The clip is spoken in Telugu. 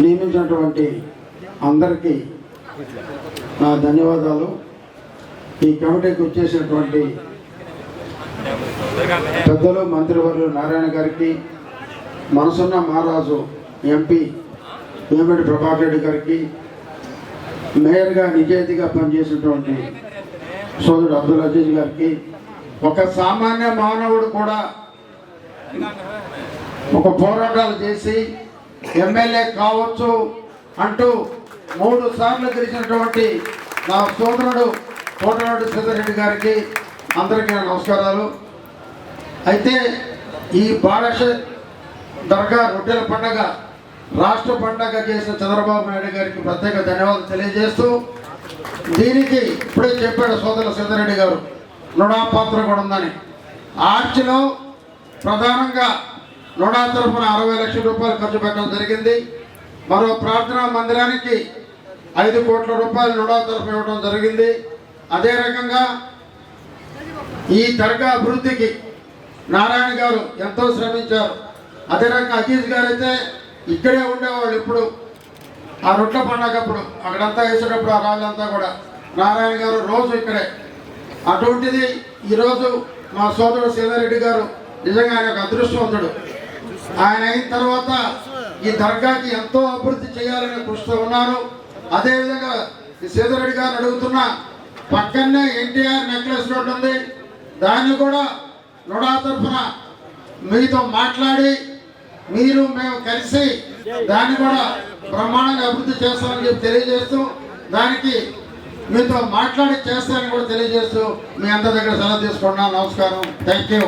నియమించినటువంటి అందరికీ నా ధన్యవాదాలు. ఈ కమిటీకి వచ్చేసినటువంటి పెద్దలు మంత్రివర్యులు నారాయణ గారికి మనసున్న మహారాజు ఎంపీ వేమిరెడ్డి ప్రభాకర్ రెడ్డి గారికి మేయర్గా నిజాయితీగా పనిచేసినటువంటి సోదరుడు అబ్దుల్ అజీజ్ గారికి ఒక సామాన్య మానవుడు కూడా ఒక పోరాటాలు చేసి ఎమ్మెల్యే కావచ్చు అంటూ మూడు సార్లు గెలిచినటువంటి నా సోదరుడు కోటనాడు సీతారెడ్డి గారికి అందరికీ నా నమస్కారాలు. అయితే ఈ బాలశ దర్గా రొట్టెల పండగ రాష్ట్ర పండగ చేసిన చంద్రబాబు నాయుడు గారికి ప్రత్యేక ధన్యవాదాలు తెలియజేస్తూ దీనికి ఇప్పుడే చెప్పాడు సోదరుల సీతారెడ్డి గారు. నుడా పాత్ర కూడా ఉందని. ఆర్చిలో ప్రధానంగా నుడా తరఫున అరవై లక్షల రూపాయలు ఖర్చు పెట్టడం జరిగింది. మరో ప్రార్థనా మందిరానికి ఐదు కోట్ల రూపాయలు నుడా తరఫున ఇవ్వడం జరిగింది. అదే రకంగా ఈ దర్గా అభివృద్ధికి నారాయణ గారు ఎంతో శ్రమించారు. అదే రకంగా అజీజ్ గారు అయితే ఇక్కడే ఉండేవాళ్ళు ఇప్పుడు ఆ రొట్ల పండగప్పుడు అక్కడంతా వేసేటప్పుడు ఆ రాళ్ళంతా కూడా. నారాయణ గారు రోజు ఇక్కడే. అటువంటిది ఈరోజు మా సోదరుడు సీతారెడ్డి గారు నిజంగా ఆయన ఒక అదృష్టవంతుడు. ఆయన అయిన తర్వాత ఈ దర్గాకి ఎంతో అభివృద్ధి చేయాలని కృషితో ఉన్నారు. అదేవిధంగా ఈ సీతారెడ్డి గారు అడుగుతున్న పక్కనే ఎన్టీఆర్ నెక్లెస్ రోడ్ ఉంది దాన్ని కూడా నుడా తరఫున మీతో మాట్లాడి మీరు మేము కలిసి దాన్ని కూడా బ్రహ్మాండంగా అభివృద్ధి చేస్తామని చెప్పి తెలియజేస్తూ దానికి మీతో మాట్లాడి చేస్తానని కూడా తెలియజేస్తూ మీ అందరి దగ్గర సెలవు తీసుకున్నాను నమస్కారం. Thank you